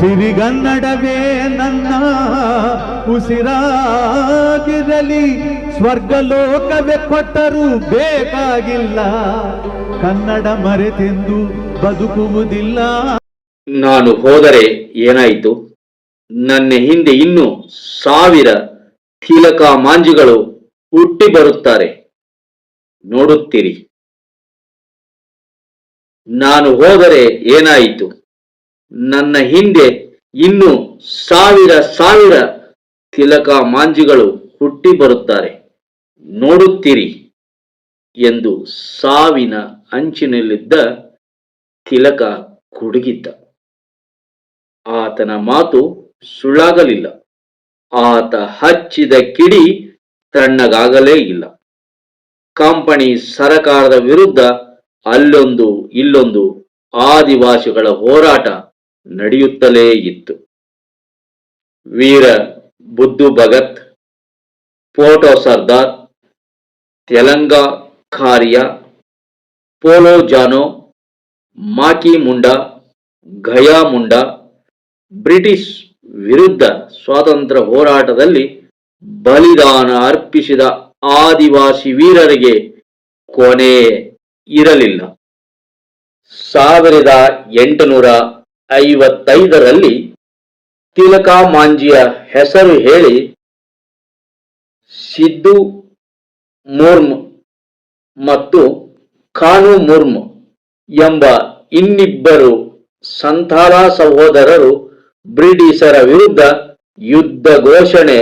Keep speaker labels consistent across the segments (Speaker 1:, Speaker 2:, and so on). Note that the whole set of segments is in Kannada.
Speaker 1: ಸಿರಿಗನ್ನಡವೇ ನನ್ನ ಉಸಿರಾಗಿರಲಿ, ಸ್ವರ್ಗಲೋಕವೇ ಕೊಟ್ಟರೂ ಬೇಕಾಗಿಲ್ಲ. ಕನ್ನಡ ಮರೆತೆಂದು ಬದುಕುವುದಿಲ್ಲ.
Speaker 2: ನಾನು ಹೋದರೆ ಏನಾಯಿತು? ನನ್ನ ಹಿಂದೆ ಇನ್ನು ಸಾವಿರ ತಿಲಕ ಮಾಂಜಿಗಳು ಹುಟ್ಟಿ ಬರುತ್ತಾರೆ. ನೋಡುತ್ತೀರಿ. ನಾನು ಹೋದರೆ ಏನಾಯಿತು? ನನ್ನ ಹಿಂದೆ ಇನ್ನು ಸಾವಿರ ಸಾವಿರ ತಿಲಕ ಮಾಂಜಿಗಳು ಹುಟ್ಟಿ ಬರುತ್ತಾರೆ. ನೋಡುತ್ತೀರಿ ಎಂದು ಸಾವಿನ ಅಂಚಿನಲ್ಲಿದ್ದ ತಿಲಕ ಕುಡುಗಿದ್ದ. ಆತನ ಮಾತು ಸುಳ್ಳಾಗಲಿಲ್ಲ. ಆತ ಹಚ್ಚಿದ ಕಿಡಿ ತಣ್ಣಗಾಗಲೇ ಇಲ್ಲ. ಕಂಪನಿ ಸರಕಾರದ ವಿರುದ್ಧ ಅಲ್ಲೊಂದು ಇಲ್ಲೊಂದು ಆದಿವಾಸಿಗಳ ಹೋರಾಟ ನಡೆಯುತ್ತಲೇ ಇತ್ತು. ವೀರ ಬುದ್ಧು ಭಗತ್ ಪೋಟೋ ಸರ್ದಾರ್, ತೆಲಂಗ ಕಾರ್ಯ, ಪೋಲೋ ಜಾನೋ, ಮಾಕಿ ಮುಂಡಾ ಗಯಾ ಮುಂಡಾ, ಬ್ರಿಟಿಷ್ ವಿರುದ್ಧ ಸ್ವಾತಂತ್ರ್ಯ ಹೋರಾಟದಲ್ಲಿ ಬಲಿದಾನ ಅರ್ಪಿಸಿದ ಆದಿವಾಸಿ ವೀರರಿಗೆ ಕೊನೆ ಇರಲಿಲ್ಲ. ಸಾವಿರದ ಎಂಟುನೂರ ಐವತ್ತೈದರಲ್ಲಿ ತಿಲಕ ಮಾಂಜಿಯ ಹೆಸರು ಹೇಳಿ ಸಿದ್ದು ಮುರ್ಮ್ ಮತ್ತು ಖಾನು ಮುರ್ಮ್ ಎಂಬ ಇನ್ನಿಬ್ಬರು ಸಂತಾಲ ಸಹೋದರರು ಬ್ರಿಟಿಷರ ವಿರುದ್ಧ ಯುದ್ಧ ಘೋಷಣೆ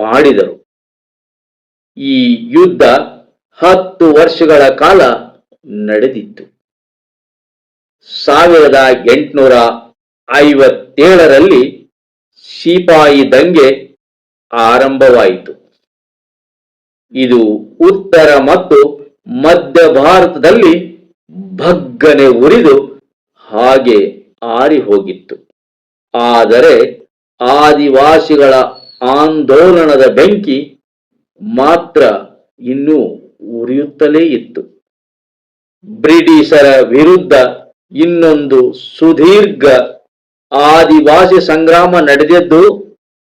Speaker 2: ಮಾಡಿದರು. ಈ ಯುದ್ಧ ಹತ್ತು ವರ್ಷಗಳ ಕಾಲ ನಡೆದಿತ್ತು. ಸಾವಿರದ ಎಂಟುನೂರ ಐವತ್ತೇಳರಲ್ಲಿ ಸಿಪಾಯಿ ದಂಗೆ ಆರಂಭವಾಯಿತು. ಇದು ಉತ್ತರ ಮತ್ತು ಮಧ್ಯ ಭಾರತದಲ್ಲಿ ಭಗ್ಗನೆ ಉರಿದು ಹಾಗೆ ಆರಿ ಹೋಗಿತ್ತು ಆದರೆ ಆದಿವಾಸಿಗಳ ಆಂದೋಲನದ ಬೆಂಕಿ ಮಾತ್ರ ಇನ್ನೂ ಉರಿಯುತ್ತಲೇ ಇತ್ತು. ಬ್ರಿಟಿಷರ ವಿರುದ್ಧ ಇನ್ನೊಂದು ಸುದೀರ್ಘ ಆದಿವಾಸಿ ಸಂಗ್ರಾಮ ನಡೆದಿದ್ದು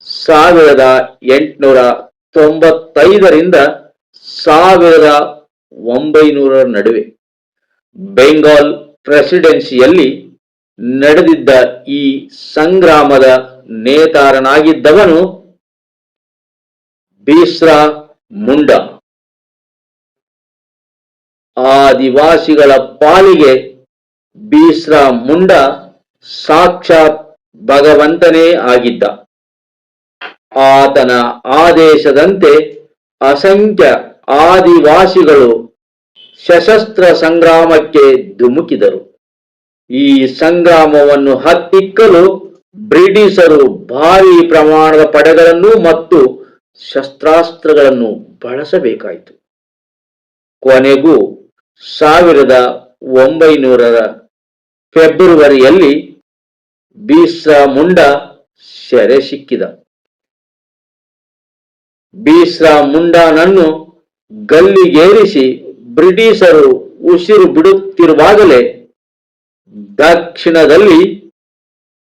Speaker 2: ಸಾವಿರದ ಎಂಟುನೂರ ತೊಂಬತ್ತೈದರಿಂದ ಸಾವಿರದ ಒಂಬೈನೂರ ನಡುವೆ. ಬೆಂಗಾಲ್ ಪ್ರೆಸಿಡೆನ್ಸಿಯಲ್ಲಿ ನಡೆದಿದ್ದ ಈ ಸಂಗ್ರಾಮದ ನೇತಾರನಾಗಿದ್ದವನು ಬೀಸ್ರಾ ಮುಂಡಾ. ಆದಿವಾಸಿಗಳ ಪಾಲಿಗೆ ಬೀಸ್ರಾ ಮುಂಡಾ ಸಾಕ್ಷಾತ್ ಭಗವಂತನೇ ಆಗಿದ್ದ. ಆತನ ಆದೇಶದಂತೆ ಅಸಂಖ್ಯ ಆದಿವಾಸಿಗಳು ಸಶಸ್ತ್ರ ಸಂಗ್ರಾಮಕ್ಕೆ ಧುಮುಕಿದರು. ಈ ಸಂಗ್ರಾಮವನ್ನು ಹತ್ತಿಕ್ಕಲು ಬ್ರಿಟಿಷರು ಭಾರಿ ಪ್ರಮಾಣದ ಪಡೆಗಳನ್ನು ಮತ್ತು ಶಸ್ತ್ರಾಸ್ತ್ರಗಳನ್ನು ಬಳಸಬೇಕಾಯಿತು. ಕೊನೆಗೂ ಸಾವಿರದ ಒಂಬೈನೂರ ಫೆಬ್ರವರಿಯಲ್ಲಿ ಬೀಸ್ರಾ ಮುಂಡ ಸೆರೆ ಸಿಕ್ಕಿದ. ಬೀಸ್ರಾ ಮುಂಡಾನನ್ನು ಗಲ್ಲಿಗೇರಿಸಿ ಬ್ರಿಟಿಷರು ಉಸಿರು ಬಿಡುತ್ತಿರುವಾಗಲೇ ದಕ್ಷಿಣದಲ್ಲಿ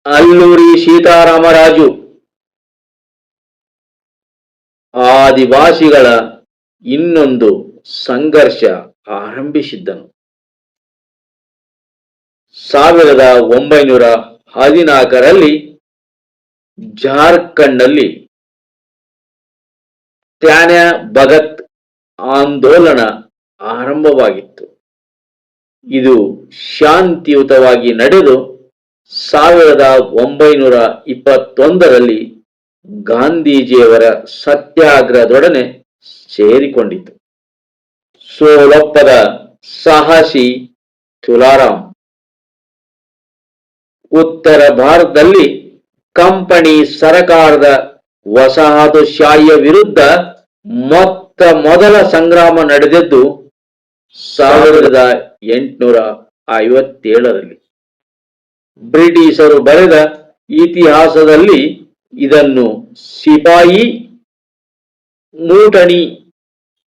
Speaker 2: ಅಲ್ಲೂರಿ ಸೀತಾರಾಮರಾಜು ಆದಿವಾಸಿಗಳ ಇನ್ನೊಂದು ಸಂಘರ್ಷ ಆರಂಭಿಸಿದ್ದನು. ಸಾವಿರದ ಒಂಬೈನೂರ ಹದಿನಾಲ್ಕರಲ್ಲಿ ಜಾರ್ಖಂಡ್ನಲ್ಲಿ ತ್ಯಾನ್ಯ ಭಗತ್ ಆಂದೋಲನ ಆರಂಭವಾಗಿತ್ತು. ಇದು ಶಾಂತಿಯುತವಾಗಿ ನಡೆದು ಸಾವಿರದ ಒಂಬೈನೂರ ಇಪ್ಪತ್ತೊಂದರಲ್ಲಿ ಗಾಂಧೀಜಿಯವರ ಸತ್ಯಾಗ್ರಹದೊಡನೆ ಸೇರಿಕೊಂಡಿತು. ಸೋಲೊಪ್ಪದ ಸಾಹಸಿ ತುಲಾರಾಮ್ ಉತ್ತರ ಭಾರತದಲ್ಲಿ ಕಂಪನಿ ಸರಕಾರದ ವಸಾಹತುಶಾಹಿಯ ವಿರುದ್ಧ ಮೊತ್ತ ಮೊದಲ ಸಂಗ್ರಾಮ ನಡೆದಿದ್ದು ಸಾವಿರದ ಎಂಟುನೂರ ಐವತ್ತೇಳರಲ್ಲಿ. ಬ್ರಿಟಿಷರು ಬರೆದ ಇತಿಹಾಸದಲ್ಲಿ ಇದನ್ನು ಸಿಪಾಯಿ ಮೂಟಣಿ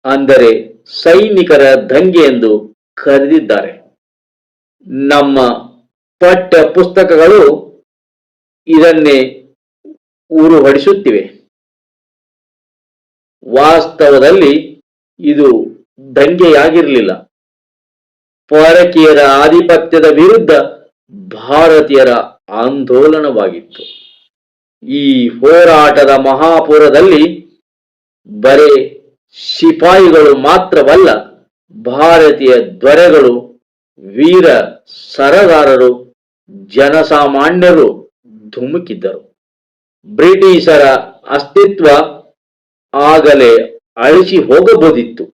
Speaker 2: ಅಂದರೆ ಸೈನಿಕರ ದಂಗೆ ಎಂದು ಕರೆದಿದ್ದಾರೆ. ನಮ್ಮ ಪಠ್ಯ ಪುಸ್ತಕಗಳು ಇದನ್ನೇ ಊರು ಹೊಡಿಸುತ್ತಿವೆ ವಾಸ್ತವದಲ್ಲಿ ಇದು ದಂಗೆಯಾಗಿರಲಿಲ್ಲ. ಪರಕೀಯರ ಆಧಿಪತ್ಯದ ವಿರುದ್ಧ ಭಾರತೀಯರ ಆಂದೋಲನವಾಗಿತ್ತು. ಈ ಹೋರಾಟದ ಮಹಾಪುರದಲ್ಲಿ ಬರೇ ಸಿಪಾಯಿಗಳು ಮಾತ್ರವಲ್ಲ, ಭಾರತೀಯ ದೊರೆಗಳು ವೀರ ಸರದಾರರು ಜನಸಾಮಾನ್ಯರು ಧುಮುಕಿದ್ದರು. ಬ್ರಿಟಿಷರ ಅಸ್ತಿತ್ವ ಆಗಲೇ ಅಳಿಸಿ ಹೋಗಬಹುದಿತ್ತು.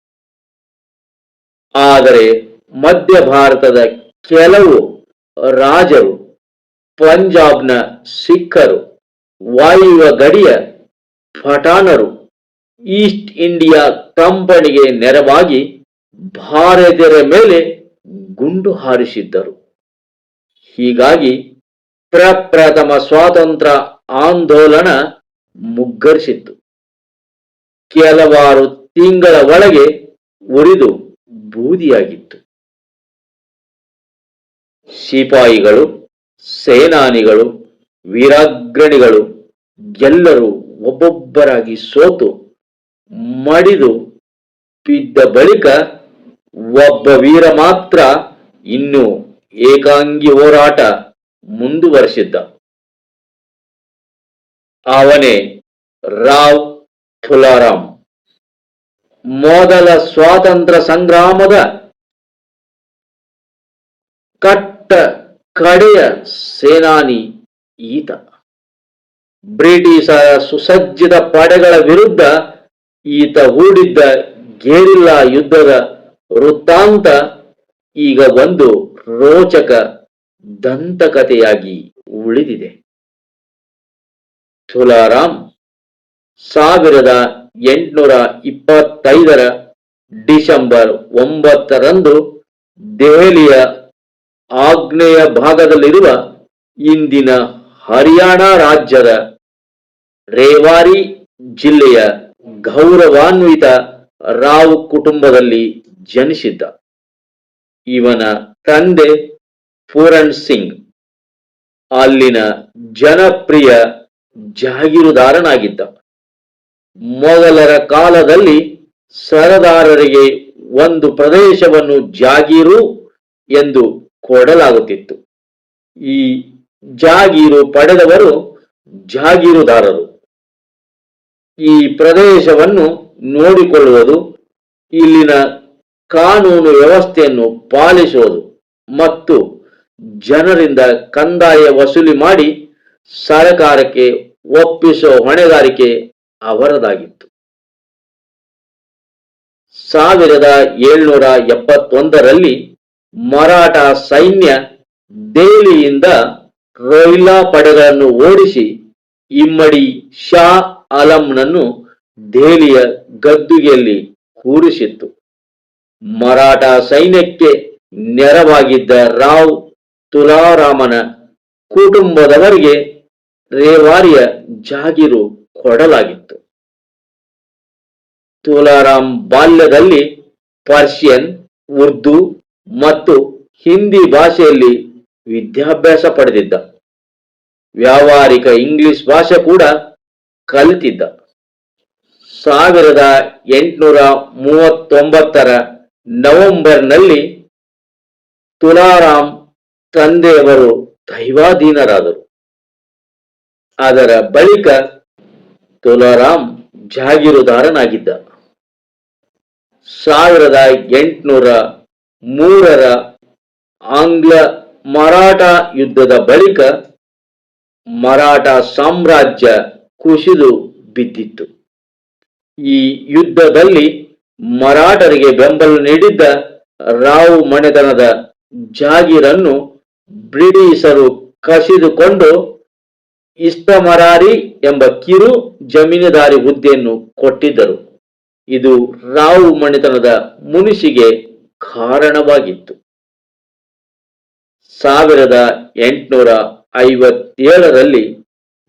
Speaker 2: ಆದರೆ ಮಧ್ಯ ಭಾರತದ ಕೆಲವು ರಾಜರು, ಪಂಜಾಬ್ನ ಸಿಖ್ಖರು ವಾಯುವ ಗಡಿಯ ಪಠಾಣರು, ಈಸ್ಟ್ ಇಂಡಿಯಾ ಕಂಪನಿಗೆ ನೆರವಾಗಿ ಭಾರತೀಯರ ಮೇಲೆ ಗುಂಡು ಹಾರಿಸಿದ್ದರು. ಹೀಗಾಗಿ ಪ್ರಪ್ರಥಮ ಸ್ವಾತಂತ್ರ್ಯ ಆಂದೋಲನ ಮುಗ್ಗರಿಸಿತ್ತು. ಕೆಲವಾರು ತಿಂಗಳ ಒಳಗೆ ಉರಿದು ಬೂದಿಯಾಗಿತ್ತು. ಸಿಪಾಯಿಗಳು, ಸೇನಾನಿಗಳು, ವೀರಾಗ್ರಣಿಗಳು ಎಲ್ಲರೂ ಒಬ್ಬೊಬ್ಬರಾಗಿ ಸೋತು ಮಡಿದು ಬಿದ್ದ ಬಳಿಕ ಒಬ್ಬ ವೀರ ಮಾತ್ರ ಇನ್ನು ಏಕಾಂಗಿ ಹೋರಾಟ ಮುಂದುವರೆಸಿದ್ದ. ಅವನೇ ರಾವ್ ಥುಲಾರಾಮ್ ಮೊದಲ ಸ್ವಾತಂತ್ರ್ಯ ಸಂಗ್ರಾಮದ ಕಟ್ಟ ಕಡೆಯ ಸೇನಾನಿ ಈತ. ಬ್ರಿಟಿಷರ ಸುಸಜ್ಜಿತ ಪಡೆಗಳ ವಿರುದ್ಧ ಈತ ಹೂಡಿದ್ದ ಗೇರಿಲ್ಲಾ ಯುದ್ಧದ ವೃತ್ತಾಂತ ಈಗ ಒಂದು ರೋಚಕ ದಂತಕಥೆಯಾಗಿ ಉಳಿದಿದೆ. ತುಲಾರಾಮ್ ಸಾವಿರದ ಎಂಟುನೂರ ಇಪ್ಪತ್ತೈದರ ಡಿಸೆಂಬರ್ ಒಂಬತ್ತರಂದು ದೆಹಲಿಯ ಆಗ್ನೇಯ ಭಾಗದಲ್ಲಿರುವ ಇಂದಿನ ಹರಿಯಾಣ ರಾಜ್ಯದ ರೇವಾರಿ ಜಿಲ್ಲೆಯ ಗೌರವಾನ್ವಿತ ರಾವ್ ಕುಟುಂಬದಲ್ಲಿ ಜನಿಸಿದ್ದ. ಇವನ ತಂದೆ ಪೂರಣ್ ಸಿಂಗ್ ಅಲ್ಲಿನ ಜನಪ್ರಿಯ ಜಾಗೀರುದಾರನಾಗಿದ್ದ. ಮೊಘಲರ ಕಾಲದಲ್ಲಿ ಸರದಾರರಿಗೆ ಒಂದು ಪ್ರದೇಶವನ್ನು ಜಾಗೀರು ಎಂದು ಕೊಡಲಾಗುತ್ತಿತ್ತು. ಈ ಜಾಗೀರು ಪಡೆದವರು ಜಾಗೀರುದಾರರು. ಈ ಪ್ರದೇಶವನ್ನು ನೋಡಿಕೊಳ್ಳುವುದು ಇಲ್ಲಿನ ಕಾನೂನು ವ್ಯವಸ್ಥೆಯನ್ನು ಪಾಲಿಸುವುದು ಮತ್ತು ಜನರಿಂದ ಕಂದಾಯ ವಸೂಲಿ ಮಾಡಿ ಸರಕಾರಕ್ಕೆ ಒಪ್ಪಿಸುವ ಹೊಣೆಗಾರಿಕೆ ಅವರದಾಗಿತ್ತು. ಸಾವಿರದ ಏಳ್ನೂರ ಎಪ್ಪತ್ತೊಂದರಲ್ಲಿ ಮರಾಠ ಸೈನ್ಯ ದೆಹಲಿಯಿಂದ ರೊಯ್ಲಾ ಪಡೆಗಳನ್ನು ಓಡಿಸಿ ಇಮ್ಮಡಿ ಶಾ ಆಲಂನನ್ನು ದೆಹಲಿಯ ಗದ್ದುಗೆಯಲ್ಲಿ ಕೂರಿಸಿತ್ತು. ಮರಾಠ ಸೈನ್ಯಕ್ಕೆ ನೆರವಾಗಿದ್ದ ರಾವ್ ತುಲಾರಾಮನ ಕುಟುಂಬದವರಿಗೆ ರೇವಾರಿಯ ಜಾಗೀರು ಕೊಡಲಾಗಿತ್ತು. ತುಲಾರಾಮ್ ಬಾಲ್ಯದಲ್ಲಿ ಪರ್ಷಿಯನ್, ಉರ್ದು ಮತ್ತು ಹಿಂದಿ ಭಾಷೆಯಲ್ಲಿ ವಿದ್ಯಾಭ್ಯಾಸ ಪಡೆದಿದ್ದ. ವ್ಯಾವಹಾರಿಕ ಇಂಗ್ಲಿಷ್ ಭಾಷೆ ಕೂಡ ಕಲಿತಿದ್ದ. ಸಾವಿರದ ಎಂಟುನೂರ ಮೂವತ್ತೊಂಬತ್ತರ ನವೆಂಬರ್ನಲ್ಲಿ ತುಲಾರಾಮ್ ತಂದೆಯವರು ದೈವಾಧೀನರಾದರು. ಅದರ ಬಳಿಕ ತುಲಾರಾಮ್ ಜಾಗೀರುದಾರನಾಗಿದ್ದ. ಸಾವಿರದ ಎಂಟುನೂರ ಮೂರರ ಆಂಗ್ಲ ಮರಾಠ ಯುದ್ಧದ ಬಳಿಕ ಮರಾಠ ಸಾಮ್ರಾಜ್ಯ ಕುಸಿದು ಬಿದ್ದಿತ್ತು. ಈ ಯುದ್ಧದಲ್ಲಿ ಮರಾಠರಿಗೆ ಬೆಂಬಲ ನೀಡಿದ್ದ ರಾವ್ ಮನೆತನದ ಜಾಗೀರನ್ನು ಬ್ರಿಟಿಷರು ಕಸಿದುಕೊಂಡು ಇಷ್ಟಮರಾರಿ ಎಂಬ ಕಿರು ಜಮೀನುದಾರಿ ಹುದ್ದೆಯನ್ನು ಕೊಟ್ಟಿದ್ದರು. ಇದು ರಾವ್ ಮನೆತನದ ಮುನಿಸಿಗೆ ಕಾರಣವಾಗಿತ್ತು. ಸಾವಿರದ ಎಂಟುನೂರ ಐವತ್ತೇಳರಲ್ಲಿ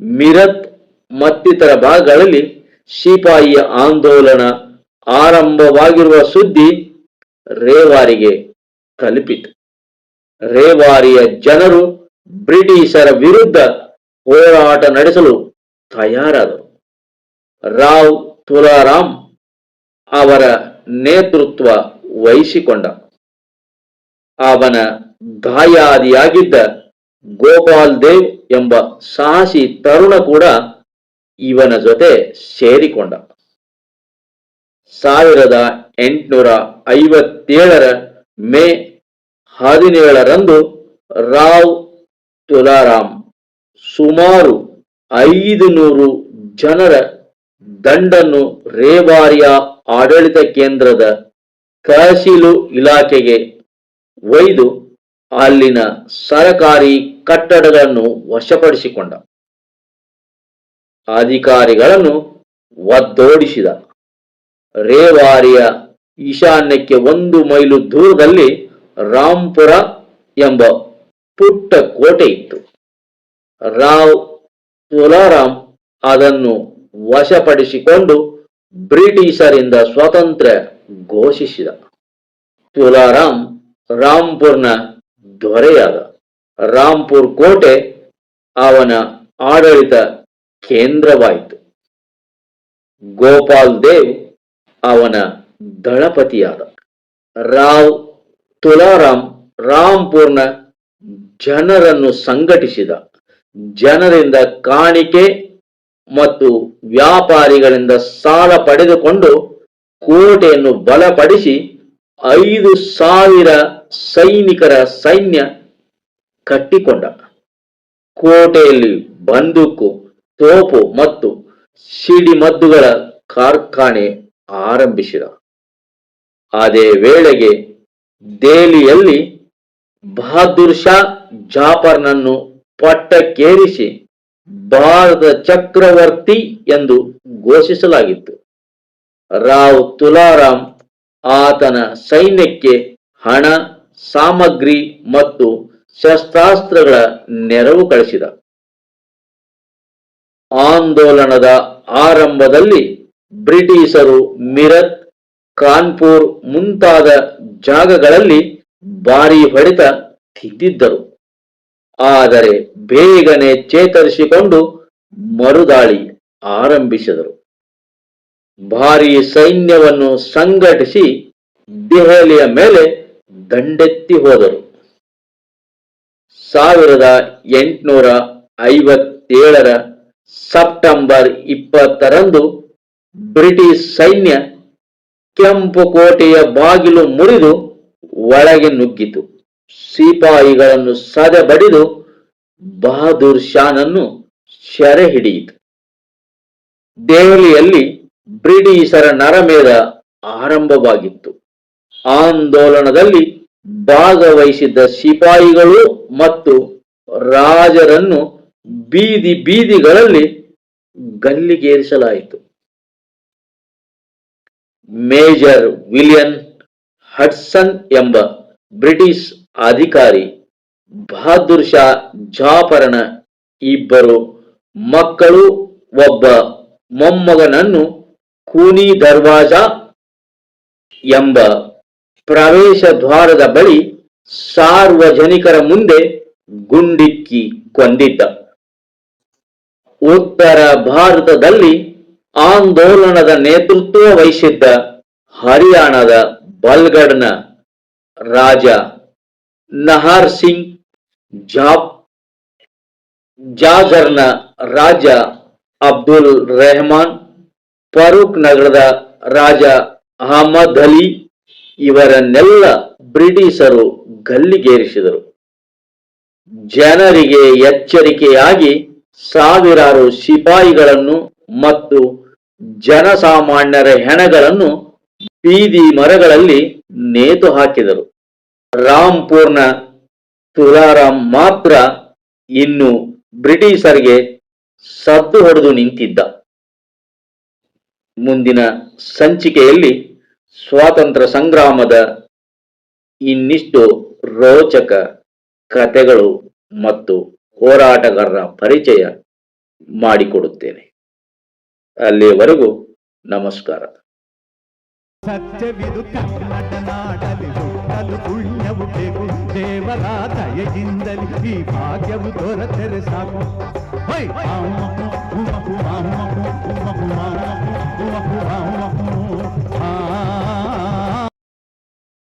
Speaker 2: ಮಿರತ್ ಮತ್ತಿತರ ಭಾಗಗಳಲ್ಲಿ ಸಿಪಾಯಿಯ ಆಂದೋಲನ ಆರಂಭವಾಗಿರುವ ಸುದ್ದಿ ರೇವಾರಿಗೆ ತಲುಪಿತು. ರೇವಾರಿಯ ಜನರು ಬ್ರಿಟಿಷರ ವಿರುದ್ಧ ಹೋರಾಟ ನಡೆಸಲು ತಯಾರಾದರು. ರಾವ್ ತುಲಾರಾಮ್ ಅವರ ನೇತೃತ್ವ ವಹಿಸಿಕೊಂಡ. ಅವನ ಗಾಯಾದಿಯಾಗಿದ್ದ ಗೋಪಾಲ್ ದೇವ್ ಎಂಬ ಸಾಹಸಿ ತರುಣ ಕೂಡ ಇವನ ಜೊತೆ ಸೇರಿಕೊಂಡ. ಸಾವಿರದ ಎಂಟುನೂರ ಐವತ್ತೇಳರ ಮೇ ಹದಿನೇಳರಂದು ರಾವ್ ತುಲಾರಾಮ್ ಸುಮಾರು ಐದು ನೂರು ಜನರ ದಂಡನ್ನು ರೇಬಾರಿಯ ಆಡಳಿತ ಕೇಂದ್ರದ ತಹಸೀಲು ಇಲಾಖೆಗೆ ಒಯ್ದು ಅಲ್ಲಿನ ಸರಕಾರಿ ಕಟ್ಟಡಗಳನ್ನು ವಶಪಡಿಸಿಕೊಂಡ. ಅಧಿಕಾರಿಗಳನ್ನು ಒದ್ದೋಡಿಸಿದ. ರೇವಾರಿಯ ಈಶಾನ್ಯಕ್ಕೆ ಒಂದು ಮೈಲು ದೂರದಲ್ಲಿ ರಾಂಪುರ ಎಂಬ ಪುಟ್ಟ ಕೋಟೆ ಇತ್ತು. ರಾವ್ ತುಲಾರಾಮ್ ಅದನ್ನು ವಶಪಡಿಸಿಕೊಂಡು ಬ್ರಿಟಿಷರಿಂದ ಸ್ವಾತಂತ್ರ್ಯ ಘೋಷಿಸಿದ. ತುಲಾರಾಮ್ ರಾಂಪುರ್ನ ದೊರೆಯಾದ. ರಾಂಪುರ್ ಕೋಟೆ ಅವನ ಆಡಳಿತ ಕೇಂದ್ರವಾಯಿತು. ಗೋಪಾಲ್ ದೇವ್ ಅವನ ದಳಪತಿಯಾದ ರಾವ್ ತುಲಾರಾಮ್ ರಾಂಪುರ್ನ ಜನರನ್ನು ಸಂಘಟಿಸಿದ ಜನರಿಂದ ಕಾಣಿಕೆ ಮತ್ತು ವ್ಯಾಪಾರಿಗಳಿಂದ ಸಾಲ ಪಡೆದುಕೊಂಡು ಕೋಟೆಯನ್ನು ಬಲಪಡಿಸಿ ಐದು ಸಾವಿರ ಸೈನಿಕರ ಸೈನ್ಯ ಕಟ್ಟಿಕೊಂಡ. ಕೋಟೆಯಲ್ಲಿ ಬಂದೂಕು, ತೋಪು ಮತ್ತು ಸಿಡಿಮದ್ದುಗಳ ಕಾರ್ಖಾನೆ ಆರಂಭಿಸಿದ. ಅದೇ ವೇಳೆಗೆ ದೆಹಲಿಯಲ್ಲಿ ಬಹದ್ದೂರ್ ಶಾ ಜಾಫರ್ನನ್ನು ಪಟ್ಟಕ್ಕೇರಿಸಿ ಭಾರತ ಚಕ್ರವರ್ತಿ ಎಂದು ಘೋಷಿಸಲಾಗಿತ್ತು. ರಾವ್ ತುಲಾರಾಮ್ ಆತನ ಸೈನ್ಯಕ್ಕೆ ಹಣ, ಸಾಮಗ್ರಿ ಮತ್ತು ಶಸ್ತ್ರಾಸ್ತ್ರಗಳ ನೆರವು ಕಳಿಸಿದ. ಆಂದೋಲನದ ಆರಂಭದಲ್ಲಿ ಬ್ರಿಟಿಷರು ಮಿರತ್, ಕಾನ್ಪುರ್ ಮುಂತಾದ ಜಾಗಗಳಲ್ಲಿ ಭಾರಿ ಹೊಡೆತ ತಿದ್ದಿದ್ದರು. ಆದರೆ ಬೇಗನೆ ಚೇತರಿಸಿಕೊಂಡು ಮರುದಾಳಿ ಆರಂಭಿಸಿದರು. ಭಾರಿ ಸೈನ್ಯವನ್ನು ಸಂಘಟಿಸಿ ದೆಹಲಿಯ ಮೇಲೆ ದಂಡೆತ್ತಿ ಹೋದರು. ಸಾವಿರದ ಎಂಟುನೂರ ಐವತ್ತೇಳರ ಸೆಪ್ಟೆಂಬರ್ ಇಪ್ಪತ್ತರಂದು ಬ್ರಿಟಿಷ್ ಸೈನ್ಯ ಕೆಂಪು ಕೋಟೆಯ ಬಾಗಿಲು ಮುರಿದು ಒಳಗೆ ನುಗ್ಗಿತು. ಸಿಪಾಯಿಗಳನ್ನು ಸದೆ ಬಡಿದು ಬಹದ್ದೂರ್ ಶಾನನ್ನು ಸೆರೆ ಹಿಡಿಯಿತು. ದೆಹಲಿಯಲ್ಲಿ ಬ್ರಿಟಿಷರ ನರಮೇಧ ಆರಂಭವಾಗಿತ್ತು. ಆಂದೋಲನದಲ್ಲಿ ಭಾಗವಹಿಸಿದ್ದ ಸಿಪಾಯಿಗಳು ಮತ್ತು ರಾಜರನ್ನು ಬೀದಿ ಬೀದಿಗಳಲ್ಲಿ ಗಲ್ಲಿಗೇರಿಸಲಾಯಿತು. ಮೇಜರ್ ವಿಲಿಯನ್ ಹಡ್ಸನ್ ಎಂಬ ಬ್ರಿಟಿಷ್ ಅಧಿಕಾರಿ ಬಹದ್ದೂರ್ ಶಾ ಜಾಫರನ ಇಬ್ಬರು ಮಕ್ಕಳು, ಒಬ್ಬ ಮೊಮ್ಮಗನನ್ನು ಕೂನಿ ದರ್ವಾಜಾ ಎಂಬ ಪ್ರವೇಶ ದ್ವಾರದ ಬಳಿ ಸಾರ್ವಜನಿಕರ ಮುಂದೆ ಗುಂಡಿಕ್ಕಿ ಕೊಂದಿದ್ದ ಉತ್ತರ ಭಾರತದಲ್ಲಿ ಆಂದೋಲನದ ನೇತೃತ್ವ ವಹಿಸಿದ್ದ ಹರಿಯಾಣದ ಬಲ್ಗಡ್ನ ರಾಜ ನಹಾರ್ ಸಿಂಗ್ ಜಾಬ್ ಜಾಜರ್ನ ರಾಜ ಅಬ್ದುಲ್ ರೆಹಮಾನ್, ಫರೂಕ್ ನಗರದ ರಾಜ ಅಹಮದ್ ಅಲಿ ಇವರನ್ನೆಲ್ಲ ಬ್ರಿಟಿಷರು ಗಲ್ಲಿಗೇರಿಸಿದರು. ಜನರಿಗೆ ಎಚ್ಚರಿಕೆಯಾಗಿ ಸಾವಿರಾರು ಸಿಪಾಯಿಗಳನ್ನು ಮತ್ತು ಜನಸಾಮಾನ್ಯರ ಹೆಣಗಳನ್ನು ಬೀದಿ ಮರಗಳಲ್ಲಿ ನೇತು ಹಾಕಿದರು. ರಾಂಪುರ್ನ ತುಲಾರಾಮ್ ಮಾತ್ರ ಇನ್ನು ಬ್ರಿಟಿಷರಿಗೆ ಸದ್ದು ಹೊಡೆದು ನಿಂತಿದ್ದ. ಮುಂದಿನ ಸಂಚಿಕೆಯಲ್ಲಿ ಸ್ವಾತಂತ್ರ್ಯ ಸಂಗ್ರಾಮದ ಇನ್ನಿಷ್ಟು ರೋಚಕ ಕಥೆಗಳು ಮತ್ತು ಹೋರಾಟಗಾರರ ಪರಿಚಯ ಮಾಡಿಕೊಡುತ್ತೇನೆ. ಅಲ್ಲಿಯವರೆಗೂ ನಮಸ್ಕಾರ
Speaker 1: ಸತ್ಯವಿದು ಕನ್ನಡ ನಾಡಲಿ ಹುಟ್ಟಲು ಪುಣ್ಯವು ಬೇಕು ದೇವರ ದಯೆಯಿಂದಲಿ ಈ ಭಾಗ್ಯವು ದೊರೆತರೆ ಸಾಕು ಹೈ! ಹೈ!